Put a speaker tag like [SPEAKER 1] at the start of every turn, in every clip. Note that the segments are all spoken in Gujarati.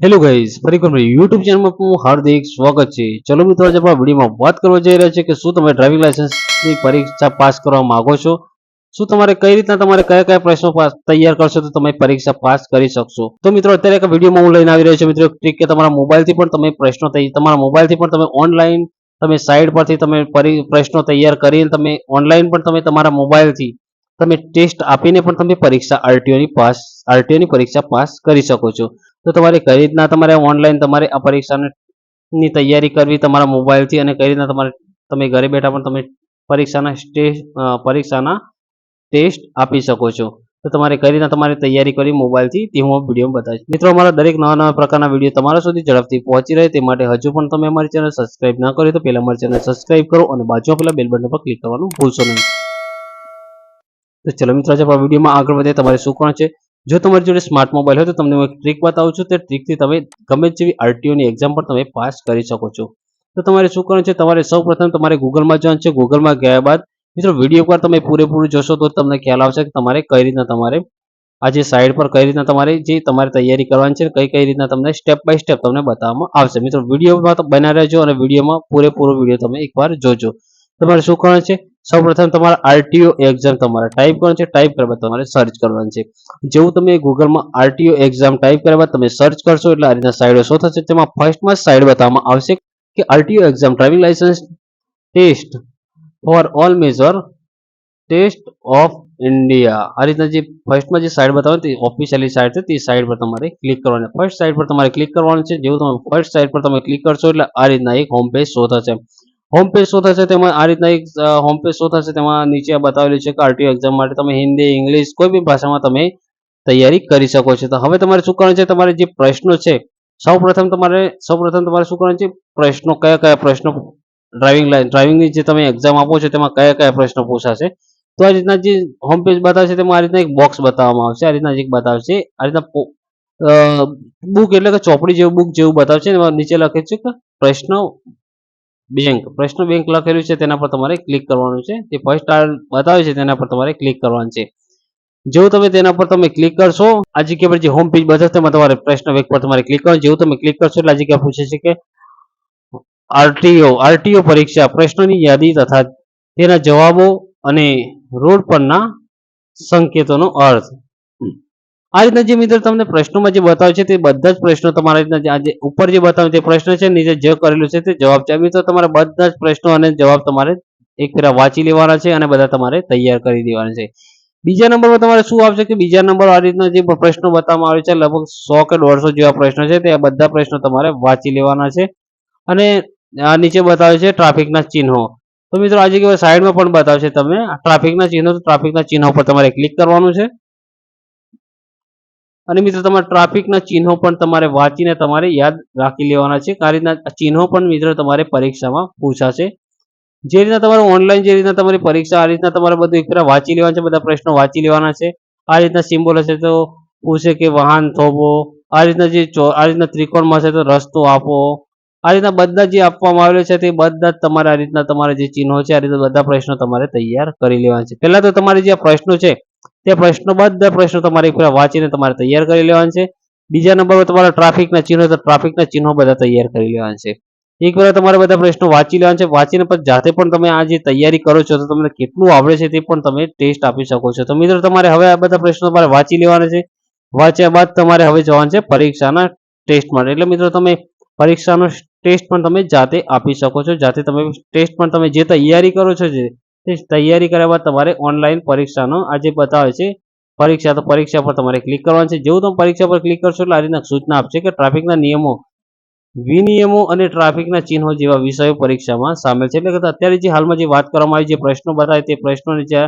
[SPEAKER 1] હેલો ગાઈઝ ફરી એકવાર યુટ્યુબ ચેનલમાં આપનું હાર્દિક સ્વાગત છે. ચલો મિત્રો, આજે આપણે વિડીયોમાં વાત કરવા જઈ રહ્યા છે કે શું તમે ડ્રાઇવિંગ લાયસન્સની પરીક્ષા પાસ કરવા માંગો છો? શું તમારે કઈ રીતના તમારે કયા કયા પ્રશ્નો તૈયાર કરશો તો તમે પરીક્ષા પાસ કરી શકશો? તો મિત્રો, અત્યારે એક વિડીયોમાં હું લઈને આવી રહ્યો છું. મિત્રો ટ્રીક કે તમારા મોબાઈલથી પણ તમે પ્રશ્નો તમારા મોબાઈલથી પણ તમે ઓનલાઈન તમે સાઇટ પરથી તમે પરી- પ્રશ્નો તૈયાર કરીને તમે ઓનલાઈન પણ તમે તમારા મોબાઈલથી તમે ટેસ્ટ આપીને પણ તમે પરીક્ષા આરટીઓની પાસ આરટીઓની પરીક્ષા પાસ કરી શકો છો. તો તમારે કઈ રીતના તમારે ઓનલાઈન તમારે આ પરીક્ષાની તૈયારી કરવી તમારા મોબાઈલથી અને કઈ રીતના તમારે, તમે ઘરે બેઠા પણ તમે પરીક્ષાના સ્ટેજ પરીક્ષાના ટેસ્ટ આપી શકો છો. તો તમારે કઈ રીતના તમારે તૈયારી કરવી મોબાઈલથી તે હું વીડિયો બતાવીશ. મિત્રો, અમારા દરેક નવા નવા પ્રકારના વીડિયો તમારા સુધી ઝડપથી પહોંચી રહે તે માટે હજુ પણ તમે અમારી ચેનલ સબસ્ક્રાઇબ ના કરી તો પહેલાં અમારી ચેનલ સબસ્ક્રાઇબ કરો અને બાજુમાં પેલા બેલ બટન પર ક્લિક કરવાનું ભૂલશો નહીં. તો ચલો મિત્રો, આજે વિડીયોમાં આગળ વધે તમારે શું કોણ છે? જો તમારી જોડે સ્માર્ટ મોબાઈલ હોય તો તમને હું એક ટ્રીક બતાવું છું. તે ટ્રીકથી તમે ગમે જેવી આરટીઓની એક્ઝામ પણ તમે પાસ કરી શકો છો. તો તમારે શું કરવાનું છે? તમારે સૌ તમારે ગૂગલમાં જવાનું છે. ગૂગલમાં ગયા બાદ મિત્રો વીડિયો પર તમે પૂરેપૂરું જોશો તો તમને ખ્યાલ આવશે કે તમારે કઈ રીતના તમારે આ જે સાઇડ પર કઈ રીતના તમારે જે તમારે તૈયારી કરવાની છે કઈ કઈ રીતના તમને સ્ટેપ બાય સ્ટેપ તમને બતાવવામાં આવશે. મિત્રો વિડીયોમાં બના રહેજો અને વિડીયોમાં પૂરેપૂરો વીડિયો તમે એકવાર જોજો. તમારે શું કરવાનું છે? સૌપ્રથમ તમારે આરટીઓ એક્ઝામ તમારે ટાઈપ કરવાનું છે. ટાઈપ કરવા તમારે સર્ચ કરવાનું છે. જેવું તમે ગૂગલમાં આરટીઓ એક્ઝામ ટાઈપ કર્યા તમે સર્ચ કરશો એટલે આ રીતના સાઇડો શો થશે. તેમાં ફર્સ્ટમાં સાઈડ બતાવવામાં આવશે કે RTO exam driving licence test for all major test of India આ રીતના જે ફર્સ્ટમાં જે સાઈડ બતાવે તે ઓફિશિયલી સાઈડ છે. તે સાઈડ પર તમારે ક્લિક કરવાની ફર્સ્ટ સાઈડ પર તમારે ક્લિક કરવાનું છે. જેવું તમે ફર્સ્ટ સાઈડ પર તમે ક્લિક કરશો એટલે આ રીતના એક હોમ પેજ શો થશે. હોમ પેજ શો થશે તેમાં આ રીતના એક હોમ પેજ શો થશે તેમાં નીચે બતાવેલું છે કે આરટીઓ એક્ઝામ માટે તમે હિન્દી, ઇંગ્લિશ કોઈ બી ભાષામાં તમે તૈયારી કરી શકો છો. તો હવે તમારે શું કરવાનું છે? તમારે જે પ્રશ્નો છે સૌપ્રથમ તમારે સૌપ્રથમ તમારે શું કરવાનું છે? પ્રશ્નો કયા કયા પ્રશ્નો ડ્રાઇવિંગ ડ્રાઇવિંગની જે તમે એક્ઝામ આપો છો તેમાં કયા કયા પ્રશ્નો પૂછાશે. તો આ રીતના જે હોમ પેજ બતાવશે તેમાં આ રીતના એક બોક્સ બતાવવામાં આવશે. આ રીતના એક બતાવશે આ રીતના બુક એટલે કે ચોપડી જેવું બુક જેવું બતાવશે એમાં નીચે લખે છે કે પ્રશ્ન બેંક. પ્રશ્ન બેંક લખેલું છે, તેના પર તમારે ક્લિક કરવાનું છે. જે ફર્સ્ટ બતાવે છે, તેના પર તમારે ક્લિક કરવાનું છે. જેવું તમે તેના પર તમે ક્લિક કરશો, આ જગ્યા પર જે હોમ પેજ બતાવશે તેમાં તમારે પ્રશ્ન બેંક પર તમારે ક્લિક કરવાનું જેવું તમે ક્લિક કરશો એટલે આ જગ્યા પૂછે છે કે આરટીઓ આરટીઓ પરીક્ષા, પ્રશ્નોની યાદી તથા તેના જવાબો અને રોડ પરના સંકેતોનો અર્થ. આ રીતના જે મિત્રો તમને પ્રશ્નોમાં જે બતાવે છે તે બધા જ પ્રશ્નો તમારા રીતના આજે ઉપર જે બતાવે તે પ્રશ્ન છે, નીચે જે કરેલું છે તે જવાબ છે. મિત્રો તમારે બધા જ પ્રશ્નો અને જવાબ તમારે એક ફેરા વાંચી લેવાના છે અને બધા તમારે તૈયાર કરી દેવાના છે. બીજા નંબરમાં તમારે શું આવશે કે બીજા નંબર આ રીતના જે પ્રશ્નો બતાવવામાં આવે છે, લગભગ સો કે દોઢસો જેવા પ્રશ્નો છે તે બધા પ્રશ્નો તમારે વાંચી લેવાના છે. અને આ નીચે બતાવે છે ટ્રાફિકના ચિહ્નો. તો મિત્રો આજે સાઈડમાં પણ બતાવશે તમે. ટ્રાફિકના ચિહ્નો તો ટ્રાફિકના ચિહ્નો પર તમારે ક્લિક કરવાનું છે. અને મિત્રો, તમારે ટ્રાફિકના ચિહ્નો પણ તમારે વાંચીને તમારે યાદ રાખી લેવાના છે. આ રીતના ચિહ્નો પણ મિત્રો તમારે પરીક્ષામાં પૂછાશે. જે રીતના તમારે ઓનલાઈન જે રીતના તમારી પરીક્ષા, આ રીતના તમારે બધું એક વાંચી લેવાના છે, બધા પ્રશ્નો વાંચી લેવાના છે. આ રીતના સિમ્બોલ હશે તો પૂછે કે વાહન થોભો. આ રીતના જે આ રીતના ત્રિકોણમાં હશે તો રસ્તો આપો. આ રીતના બધા જે આપવામાં આવેલો છે તે બધા જ તમારે આ રીતના તમારા જે ચિહ્નો છે, આ રીતના બધા પ્રશ્નો તમારે તૈયાર કરી લેવાના છે. પહેલાં તો તમારે જે પ્રશ્નો છે તે પ્રશ્નો બધા પ્રશ્નો તમારે એક ફેરા વાંચીને તમારે તૈયાર કરી લેવાના છે. બીજા નંબર પર તમારા ટ્રાફિકના ચિહ્નો ટ્રાફિકના ચિહ્નો બધા તૈયાર કરી લેવાના છે. એક વાર તમારે બધા પ્રશ્નો વાંચી લેવાના છે. વાંચીને પછી જાતે પણ તમે આ જે તૈયારી કરો છો, તો તમને કેટલું આવડે છે તે પણ તમે ટેસ્ટ આપી શકો છો. તો મિત્રો, તમારે હવે આ બધા પ્રશ્નો તમારે વાંચી લેવાના છે. વાંચ્યા બાદ તમારે હવે જવાનું છે પરીક્ષાના ટેસ્ટ માટે. એટલે મિત્રો, તમે પરીક્ષાનો ટેસ્ટ પણ તમે જાતે આપી શકો છો. જાતે તમે ટેસ્ટ પણ તમે જે તૈયારી કરો છો જે તૈયારી કર્યા બાદ તમારે ઓનલાઈન પરીક્ષાનો આ જે બતાવે છે. પરીક્ષા તો પરીક્ષા પર તમારે ક્લિક કરવાનું છે. જેવું તમે પરીક્ષા પર ક્લિક કરશો એટલે આ રીતના સૂચના આપશે કે ટ્રાફિકના નિયમો, વિનિયમો અને ટ્રાફિકના ચિહ્નો જેવા વિષયો પરીક્ષામાં સામેલ છે. એટલે કે અત્યારે જે હાલમાં જે વાત કરવામાં આવી, જે પ્રશ્નો બતાવે તે પ્રશ્નોને જે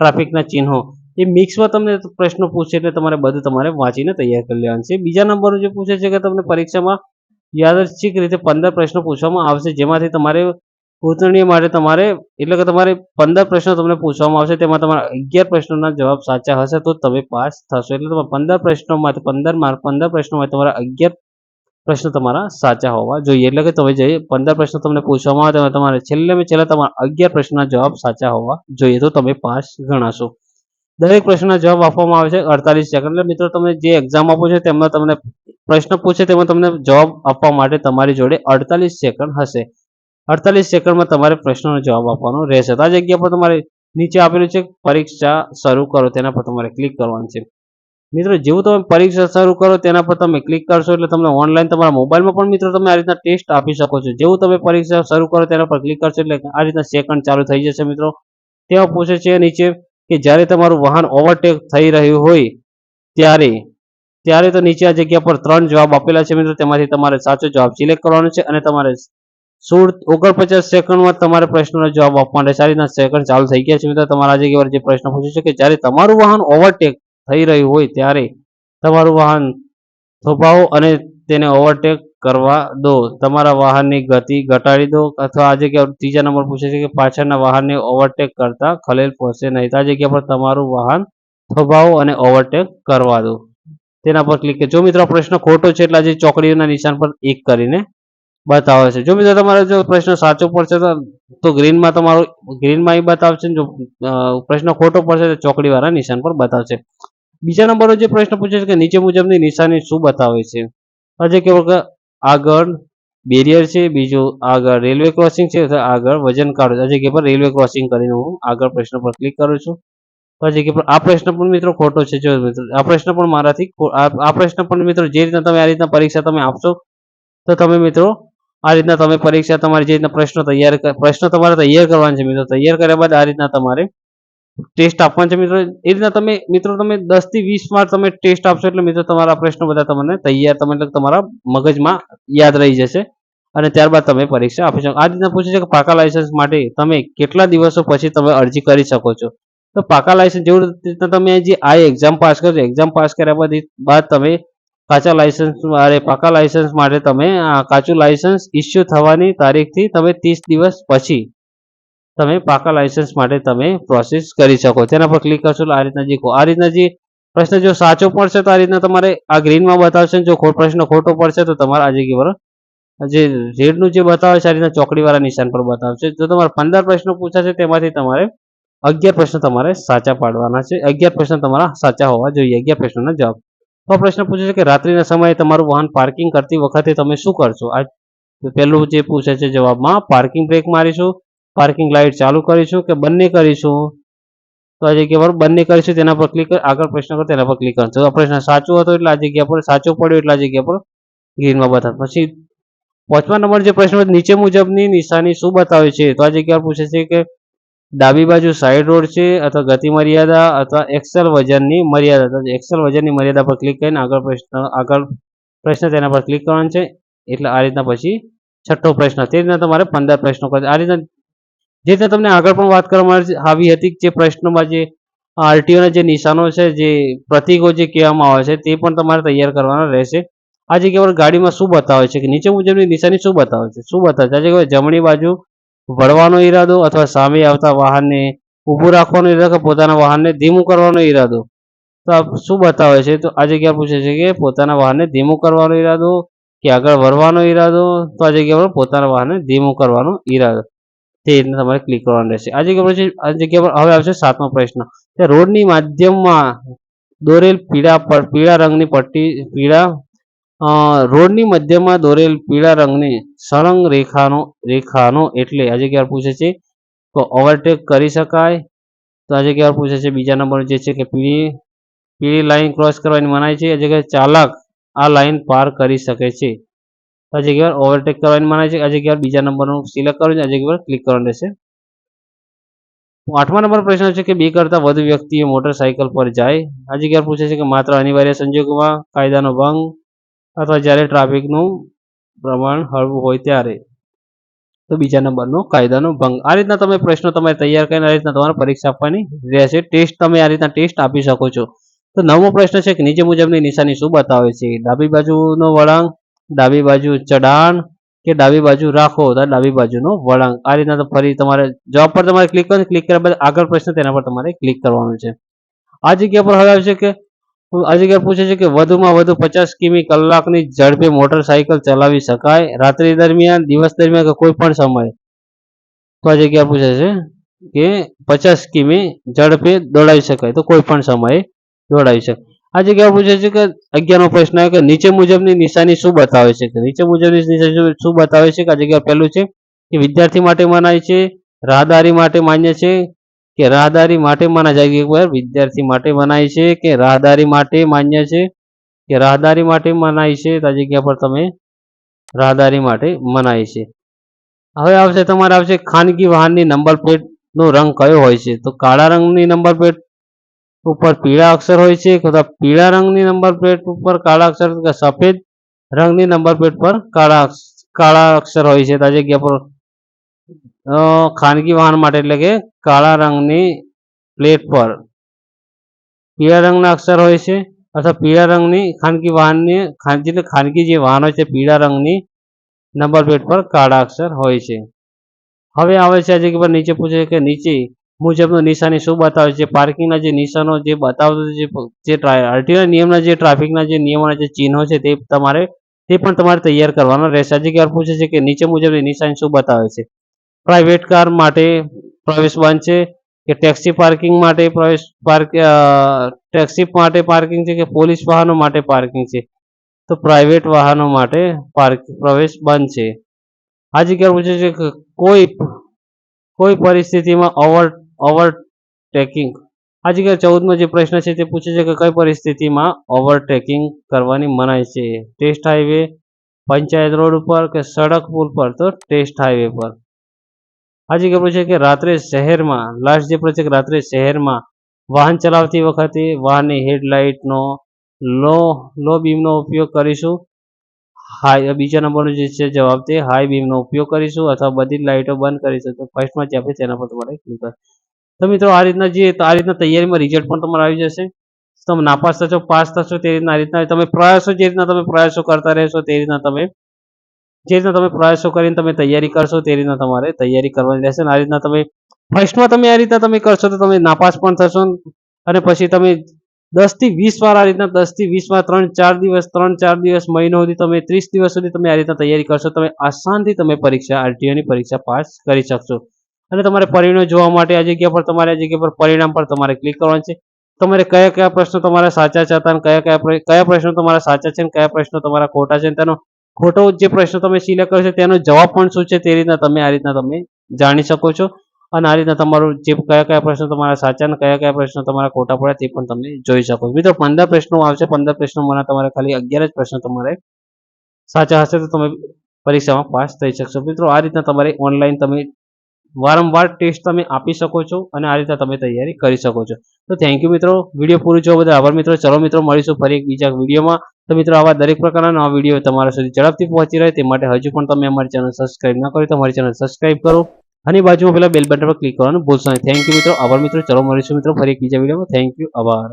[SPEAKER 1] ટ્રાફિકના ચિહ્નો, એ મિક્સમાં તમને પ્રશ્નો પૂછે એટલે તમારે બધું તમારે વાંચીને તૈયાર કરી લેવાનું છે. બીજા નંબરનું જે પૂછે છે કે તમને પરીક્ષામાં યાદચ્છિક રીતે પંદર પ્રશ્નો પૂછવામાં આવશે, જેમાંથી તમારે પૂછણીય માટે તમારે, એટલે કે તમારે પંદર પ્રશ્નો તમને પૂછવામાં આવશે, તેમાં તમારા અગિયાર પ્રશ્નોના જવાબ સાચા હશે તો તમે પાસ થશો. એટલે તમારે પંદર પ્રશ્નોમાંથી પંદર માર્ક, પંદર પ્રશ્નોમાં તમારા અગિયાર પ્રશ્નો તમારા સાચા હોવા જોઈએ. એટલે કે તમે જે પંદર પ્રશ્નો તમને પૂછવામાં આવે તેમાં તમારે છેલ્લે મેં છેલ્લા તમારા અગિયાર પ્રશ્નના જવાબ સાચા હોવા જોઈએ તો તમે પાસ ગણાશો. દરેક પ્રશ્નના જવાબ આપવામાં આવે છે અડતાલીસ સેકન્ડ. એટલે મિત્રો તમે જે એક્ઝામ આપો છો તેમાં તમને પ્રશ્ન પૂછે તેમાં તમને જવાબ આપવા માટે તમારી જોડે અડતાલીસ સેકન્ડ હશે. અડતાલીસ સેકન્ડમાં તમારે પ્રશ્નનો જવાબ આપવાનો રહેશે. તો આ જગ્યા પર તમારે નીચે આપેલું છે, પરીક્ષા શરૂ કરો, તેના પર તમારે ક્લિક કરવાનું છે. મિત્રો, જેવું તમે પરીક્ષા શરૂ કરો, તેના પર તમે ક્લિક કરશો એટલે તમને ઓનલાઈન તમારા મોબાઈલમાં પણ મિત્રો તમે આ રીતના ટેસ્ટ આપી શકો છો. જેવું તમે પરીક્ષા શરૂ કરો, તેના પર ક્લિક કરશો એટલે આ રીતના સેકન્ડ ચાલુ થઈ જશે મિત્રો. ત્યાં પૂછે છે નીચે કે જ્યારે તમારું વાહન ઓવરટેક થઈ રહ્યું હોય ત્યારે ત્યારે તો નીચે આ જગ્યા પર ત્રણ જવાબ આપેલા છે મિત્રો. તેમાંથી તમારે સાચો જવાબ સિલેક્ટ કરવાનો છે અને તમારે સોળ, ઓગણપચાસ સેકન્ડમાં તમારે પ્રશ્નનો જવાબ આપવાનો રહેશે આ રીતના સેકન્ડ ચાલુ થઈ ગયા છે મિત્રો. તમારા આજે પર જે પ્રશ્ન પૂછ્યો છે કે જ્યારે તમારું વાહન ઓવરટેક થઈ રહ્યું હોય ત્યારે તમારું વાહન થોભાવો અને તેને ઓવરટેક કરવા દો. તમારા વાહનની ગતિ ઘટાડી દો. અથવા આ જગ્યા ત્રીજા નંબર પૂછે છે કે પાછળના વાહનને ઓવરટેક કરતા ખલેલ પહોંચશે નહીં. આ જગ્યા પર તમારું વાહન થોભાવો અને ઓવરટેક કરવા દો. તેના પર ક્લિક જો મિત્રો પ્રશ્ન ખોટો છે એટલે આજે ચોકડીઓના નિશાન પર એક કરીને બતાવે છે. જો મિત્રો તમારો જો પ્રશ્ન સાચો પડશે તો ગ્રીનમાં તમારો ગ્રીનમાં એ બતાવશે જો પ્રશ્ન ખોટો પડશે તો ચોકડીવાળા નિશાન પર બતાવશે. બીજા નંબરનો જે પ્રશ્ન પૂછે છે કે નીચે મુજબની નિશાની શું બતાવે છે? હજી કેવો કે આગળ બેરિયર છે, બીજું આગળ રેલવે ક્રોસિંગ છે આગળ વજન કાઢો. હજી કે પર રેલવે ક્રોસિંગ કરીને હું આગળ પ્રશ્ન પર ક્લિક કરું છું. પછી કે આ પ્રશ્ન પણ મિત્રો ખોટો છે. જો મિત્રો આ પ્રશ્ન પણ મારાથી આ આ પ્રશ્ન પણ મિત્રો જે રીતના તમે આ રીતના પરીક્ષા તમે આપશો, તો તમે મિત્રો આ રીતના તમે પરીક્ષા તમારી જે રીતના પ્રશ્નો તૈયાર પ્રશ્નો તમારે તૈયાર કરવાના છે મિત્રો, તૈયાર કર્યા બાદ આ રીતના તમારે ટેસ્ટ આપવાનો છે મિત્રો. એ રીતના તમે, મિત્રો, તમે દસથી વીસ માર્ક તમે ટેસ્ટ આપશો એટલે મિત્રો તમારા પ્રશ્નો બધા તમને તૈયાર, તમે તમારા મગજમાં યાદ રહી જશે અને ત્યારબાદ તમે પરીક્ષા આપી શકો. આ રીતના પૂછે છે કે પાકા લાયસન્સ માટે તમે કેટલા દિવસો પછી તમે અરજી કરી શકો છો? તો પાકા લાયસન્સ જેવું રીતના તમે જે આ એક્ઝામ પાસ કરશો એક્ઝામ પાસ કર્યા બાદ તમે કાચા લાયસન્સ અરે પાકા લાયસન્સ માટે તમે કાચું લાયસન્સ ઇસ્યુ થવાની તારીખથી તમે ત્રીસ દિવસ પછી તમે પાકા લાયસન્સ માટે તમે પ્રોસેસ કરી શકો. તેના પર ક્લિક કરશો આ રીતના જે આ રીતના જે પ્રશ્ન જો સાચો પડશે તો આ રીતના તમારે આ ગ્રીનમાં બતાવશે જો પ્રશ્ન ખોટો પડશે તો તમારે આ જગ્યા પર જે રેડનું જે બતાવે છે, આ રીતના ચોકડીવાળા નિશાન પર બતાવશે. જો તમારે પંદર પ્રશ્નો પૂછાશે તેમાંથી તમારે અગિયાર પ્રશ્ન તમારે સાચા પાડવાના છે. અગિયાર પ્રશ્ન તમારા સાચા હોવા જોઈએ. અગિયાર પ્રશ્નોના જવાબ. તો પ્રશ્ન પૂછે છે કે રાત્રિના સમયે તમારું વાહન પાર્કિંગ કરતી વખતે તમે શું કરશો? આ પહેલું જે પૂછે છે જવાબમાં, પાર્કિંગ બ્રેક મારીશું, પાર્કિંગ લાઇટ ચાલુ કરીશું કે બંને કરીશું? તો આ જગ્યા પર બંને કરીશું તેના પર ક્લિક આગળ પ્રશ્ન કરો, તેના પર ક્લિક કરશો આ પ્રશ્ન સાચો હતો એટલે આ જગ્યા પર, સાચો પડ્યો એટલે આ જગ્યા પર ગ્રીનમાં બતાવે. પછી પાંચમા નંબર જે પ્રશ્ન નીચે મુજબની નિશાની શું બતાવે છે? તો આ જગ્યા પૂછે છે કે ડાબી બાજુ સાઈડ રોડ છે અથવા ગતિ મર્યાદા અથવા એક્સેલ વજનની મર્યાદા. એક્સેલ વજનની મર્યાદા પર ક્લિક કરીને આગળ પ્રશ્ન આગળ પ્રશ્ન તેના પર ક્લિક કરવાનો છે. એટલે આ રીતના પછી છઠ્ઠો પ્રશ્ન, તે રીતના તમારે પંદર પ્રશ્નો કરે આ રીતના જે રીતે તમને આગળ પણ વાત કરવામાં આવી હતી જે પ્રશ્નોમાં જે આરટીઓના જે નિશાનો છે, જે પ્રતિકો જે કહેવામાં આવે છે, તે પણ તમારે તૈયાર કરવાના રહેશે. આ જગ્યા પર ગાડીમાં શું બતાવે છે કે નીચે મુજબની નિશાની શું બતાવે છે? શું બતાવે છે? આ જગ્યાએ જમણી બાજુ વળવાનો ઈરાદો અથવા સામે આવતા વાહનને ઊભું રાખવાનો ઈરાદો કે પોતાના વાહનને ધીમું કરવાનો ઈરાદો? તો આ શું બતાવે છે? તો આ જગ્યા પૂછે છે કે પોતાના વાહનને ધીમું કરવાનો ઈરાદો, કે આગળ વળવાનો ઈરાદો? તો આ જગ્યા પર પોતાના વાહનને ધીમું કરવાનો ઈરાદો. તે રીતના તમારે ક્લિક કરવાનું રહેશે. આ જગ્યા પર આ જગ્યા પર હવે આવશે સાતમો પ્રશ્ન. કે રોડની માધ્યમમાં દોરેલ પીળા પીળા રંગની પટ્ટી, પીળા રોડની મધ્યમાં દોરેલ પીળા રંગની સળંગ રેખાનો રેખાનો એટલે આ જગ્યા પૂછે છે તો ઓવરટેક કરી શકાય. તો આ જગ્યા પૂછે છે બીજા નંબર જે છે કે પીળી પીળી લાઈન ક્રોસ કરવાની મનાય છે. આ ચાલક આ લાઈન પાર કરી શકે છે. આ જગ્યા ઓવરટેક કરવાની મનાય છે. આ જગ્યા બીજા નંબરનું સિલેક્ટ કરવાનું આ જગ્યા પર ક્લિક કરવાનું રહેશે. આઠમા નંબર પ્રશ્ન છે કે બે કરતા વધુ વ્યક્તિઓ મોટરસાયકલ પર જાય. આ જગ્યા પૂછે છે કે માત્ર અનિવાર્ય સંજોગોમાં કાયદાનો ભંગ અથવા જ્યારે ટ્રાફિકનું પ્રમાણ હળવું હોય ત્યારે, તો બીજા નંબરનો કાયદાનો ભંગ. આ રીતના તમે પ્રશ્નો તમે તૈયાર કરીને આ રીતના તમારે પરીક્ષા આપવાની રહેશે. ટેસ્ટ તમે આ રીતના ટેસ્ટ આપી શકો છો. તો નવમો પ્રશ્ન છે કે નીચે મુજબની નિશાની શું બતાવે છે? ડાબી બાજુનો વળાંક, ડાબી બાજુ ચઢાણ કે ડાબી બાજુ રાખો તો ડાબી બાજુનો વળાંક? આ રીતના ફરી તમારે જવાબ પર તમારે ક્લિક કરો ક્લિક કર્યા બાદ આગળ પ્રશ્ન તેના પર તમારે ક્લિક કરવાનું છે. આ જગ્યા પર હવે આવશે કે આ જગ્યા પૂછે છે કે વધુમાં વધુ પચાસ કિમી કલાકની ઝડપે મોટરસાયકલ ચલાવી શકાય? રાત્રિ દરમિયાન, દિવસ દરમિયાન કે કોઈ પણ સમયે? તો આ જગ્યા પૂછે છે કે પચાસ કિમી ઝડપે દોડાવી શકાય. તો કોઈ પણ સમયે દોડાવી શકાય. આ જગ્યા પૂછે છે કે અગિયારમો પ્રશ્ન કે નીચે મુજબની નિશાની શું બતાવે છે? કે નીચે મુજબની નિશાની શું બતાવે છે? કે આ જગ્યા પહેલું છે કે વિદ્યાર્થી માટે મનાય છે, રાહદારી માટે માન્ય છે કે રાહદારી માટે મના જાય. એકવાર વિદ્યાર્થી માટે મનાય છે કે રાહદારી માટે માન્ય છે? કે રાહદારી માટે મનાય છે? તો જગ્યા પર તમે રાહદારી માટે મનાય છે. હવે આવશે તમારે આવશે ખાનગી વાહનની નંબર પ્લેટ નો રંગ કયો હોય છે? તો કાળા રંગની નંબર પ્લેટ ઉપર પીળા અક્ષર હોય છે અથવા પીળા રંગની નંબર પ્લેટ ઉપર કાળા અક્ષર સફેદ રંગની નંબર પ્લેટ પર કાળા કાળા અક્ષર હોય છે? તો જગ્યા પર ખાનગી વાહન માટે એટલે કે કાળા રંગની પ્લેટ પર. પીળા રંગના અક્ષર હોય છે અથવા પીળા રંગની ખાનગી વાહનની એટલે ખાનગી જે વાહન હોય છે પીળા રંગની નંબર પ્લેટ પર કાળા અક્ષર હોય છે. હવે આવે છે આ જગ્યા પર નીચે પૂછે કે નીચે મુજબનું નિશાની શું બતાવે છે? પાર્કિંગના જે નિશાનો જે બતાવતો જે જે આરટીઓ નિયમના જે ટ્રાફિકના જે નિયમોના જે ચિહ્નો છે તે તમારે, તે પણ તમારે તૈયાર કરવાના રહેશે. આ જગ્યા પર પૂછે છે કે નીચે મુજબની નિશાની શું બતાવે છે? પ્રાઇવેટ કાર માટે પ્રવેશ બંધ છે કે ટેક્સી પાર્કિંગ માટે પ્રવેશ પાર્ક ટેક્સી માટે પાર્કિંગ છે કે પોલીસ વાહનો માટે પાર્કિંગ છે? તો પ્રાઇવેટ વાહનો માટે પાર્ક પ્રવેશ બંધ છે. આ જગ્યા પૂછે છે કે કોઈ કોઈ પરિસ્થિતિમાં ઓવર ઓવરટેકિંગ આ જગ્યાએ ચૌદમાં જે પ્રશ્ન છે તે પૂછે છે કે કઈ પરિસ્થિતિમાં ઓવરટેકિંગ કરવાની મનાય છે? ટેસ્ટ હાઈવે પંચાયત રોડ ઉપર કે સડક પુલ પર? તો ટેસ્ટ હાઈવે પર. આ ખબર છે કે રાત્રે શહેરમાં લાસ્ટ જે પ્રશ્ન છે કે રાત્રે શહેરમાં વાહન ચલાવતી વખતે વાહનની હેડલાઇટનો લો લો બીમનો ઉપયોગ કરીશું. હાઈ બીજા નંબરનો જે છે જવાબ તે, હાઈ બીમનો ઉપયોગ કરીશું અથવા બધી લાઇટો બંધ કરીશું. તો ફર્સ્ટમાં જે આપણે તેના પર તમારે ક્લિક કરો તો મિત્રો, આ રીતના જે, આ રીતના તૈયારીમાં રિઝલ્ટ પણ તમારે આવી જશે. તમે નાપાસ થશો, પાસ થશો, તે રીતના, આ રીતના તમે પ્રયાસો, જે રીતના તમે પ્રયાસો કરતા રહેશો, તે રીતના તમે જે રીતના તમે પ્રયાસો કરીને તમે તૈયારી કરશો, તે રીતના તમારે તૈયારી કરવાની રહેશે આ રીતના તમે ફર્સ્ટમાં તમે આ રીતના તમે કરશો તો તમે નાપાસ પણ થશો અને પછી તમે દસથી વીસ વાર આ રીતના દસથી વીસ વાર, ત્રણ, ચાર દિવસ, ત્રણ, ચાર દિવસ, મહિનો સુધી તમે, ત્રીસ દિવસ સુધી તમે આ રીતના તૈયારી કરશો, તમે આસાનથી તમે પરીક્ષા આરટીઓની પરીક્ષા પાસ કરી શકશો. અને તમારે પરિણામ જોવા માટે આ જગ્યા પર, તમારે આ જગ્યા પર પરિણામ પર તમારે ક્લિક કરવાનું છે. તમારે કયા કયા પ્રશ્નો તમારા સાચા છે અને કયા કયા કયા પ્રશ્નો તમારા સાચા છે અને કયા પ્રશ્નો તમારા ખોટા છે તેનો ખોટો જે પ્રશ્ન તમે સિલેક્ટ કર્યો છે, તેનો જવાબ પણ શું છે તે રીતના તમે આ રીતના તમે જાણી શકો છો. અને આ રીતના તમારું જે કયા કયા પ્રશ્નો તમારા સાચા અને કયા કયા પ્રશ્નો તમારા ખોટા પડ્યા તે પણ તમે જોઈ શકો મિત્રો, પંદર પ્રશ્નો આવશે. પંદર પ્રશ્નોમાં તમારે ખાલી અગિયાર જ પ્રશ્નો તમારે સાચા હશે તો તમે પરીક્ષામાં પાસ થઈ શકશો. મિત્રો, આ રીતના તમારે ઓનલાઈન તમે વારંવાર ટેસ્ટ તમે આપી શકો છો અને આ રીતના તમે તૈયારી કરી શકો છો. તો થેન્ક યુ મિત્રો. વીડિયો પૂરું જોવા બધા આભાર મિત્રો. ચલો મિત્રો, મળીશું ફરી એક બીજા વિડીયોમાં. તો મિત્રો, આવા દરેક પ્રકારના નવા વીડિયો તમારા સુધી ઝડપથી પહોંચી રહે તે માટે હજુ પણ તમે અમારી ચેનલ સબસ્ક્રાઈબ ન કરી તો અમારી ચેનલ સબસ્ક્રાઈબ કરો. અને બાજુમાં પેલા બેલ બટન પર ક્લિક કરવાનું ભૂલશો નહીં. થેન્ક યુ મિત્રો. આભાર મિત્રો. ચલો મળીશું મિત્રો ફરી એક બીજા વિડીયોમાં. થેન્ક યુ આભાર.